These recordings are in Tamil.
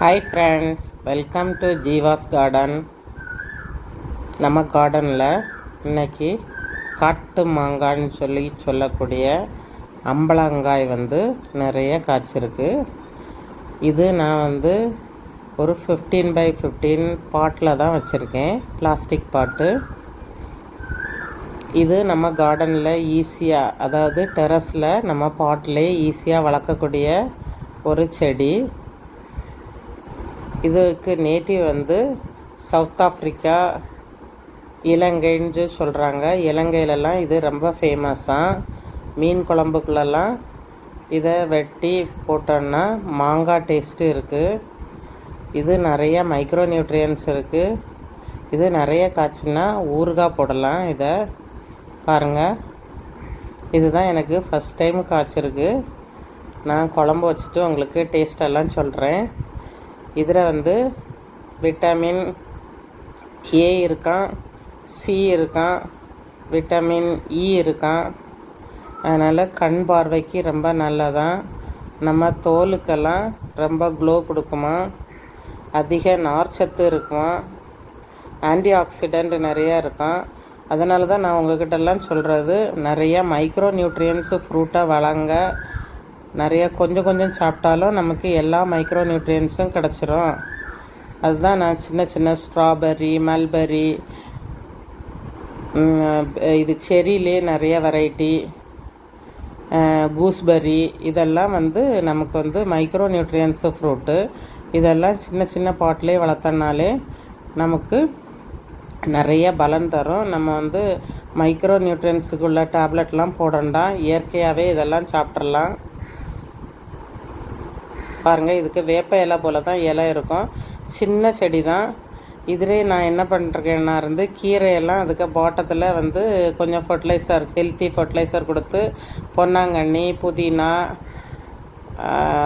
Hi friends welcome to Jeeva's garden நம்ம கார்டனில் இன்றைக்கி காட்டு மாங்காய்ன்னு சொல்லி சொல்லக்கூடிய அம்பலங்காய் வந்து நிறைய காய்ச்சிருக்கு. இது நான் வந்து ஒரு ஃபிஃப்டீன் பை ஃபிஃப்டீன் பாட்டில் தான் வச்சுருக்கேன். பிளாஸ்டிக் பாட்டு. இது நம்ம கார்டனில் ஈஸியாக அதாவது டெரஸில் நம்ம பாட்டிலே ஈஸியாக வளர்க்கக்கூடிய ஒரு செடி. இதுக்கு நேட்டிவ் வந்து சவுத் ஆஃப்ரிக்கா இலங்கைன்னு சொல்கிறாங்க இலங்கையிலலாம் இது ரொம்ப ஃபேமஸாக மீன் குழம்புக்குள்ளெல்லாம் இதை வெட்டி போட்டோன்னா மாங்காய் டேஸ்ட்டு இருக்குது இது நிறைய மைக்ரோ நியூட்ரியன்ஸ் இருக்குது இது நிறைய காய்ச்சுன்னா ஊறுகாய் போடலாம் இதை. பாருங்கள் இதுதான் எனக்கு ஃபஸ்ட் டைம் காய்ச்சிருக்கு. நான் குழம்பு வச்சுட்டு உங்களுக்கு டேஸ்டெல்லாம் சொல்கிறேன் இதில் வந்து விட்டமின் ஏ இருக்கான் சி இருக்கான் விட்டமின் இ e இருக்கான். அதனால் கண் பார்வைக்கு ரொம்ப நல்லதான். நம்ம தோலுக்கெல்லாம் ரொம்ப க்ளோ கொடுக்குமா? அதிக நார்ச்சத்து இருக்குமா? ஆன்டி ஆக்சிடெண்ட் நிறையா இருக்கான். அதனால தான் நான் உங்ககிட்டலாம் சொல்கிறது நிறைய மைக்ரோ நியூட்ரியன்ஸு ஃப்ரூட்டாக வளங்க. நிறைய கொஞ்சம் கொஞ்சம் சாப்பிட்டாலும் நமக்கு எல்லா மைக்ரோ நியூட்ரியன்ஸும் கிடச்சிரும். அதுதான் நான் சின்ன சின்ன ஸ்ட்ராபெர்ரி மல்பெர்ரி இது செரியிலே நிறைய வெரைட்டி கூஸ்பெர்ரி இதெல்லாம் வந்து நமக்கு வந்து மைக்ரோ நியூட்ரியன்ஸு ஃப்ரூட்டு இதெல்லாம் சின்ன சின்ன பாட்டிலே வளர்த்தனாலே நமக்கு நிறைய பலன் தரும். நம்ம வந்து மைக்ரோ நியூட்ரியன்ஸுக்குள்ள டேப்லெட்லாம் போடண்டாம் இயற்கையாகவே இதெல்லாம் சாப்பிட்றலாம் பாருங்கள் இதுக்கு வேப்ப இலை போல் தான் இலை இருக்கும். சின்ன செடி தான் இதிலே நான் என்ன பண்ணுறேன்னா இருந்து கீரையெல்லாம் அதுக்கு பாட்டத்தில் வந்து கொஞ்சம் ஃபர்டிலைசர் ஹெல்த்தி ஃபர்டிலைசர் கொடுத்து பொன்னாங்கண்ணி புதினா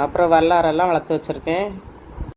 அப்புறம் வல்லாரெல்லாம் வளர்த்து வச்சுருக்கேன்.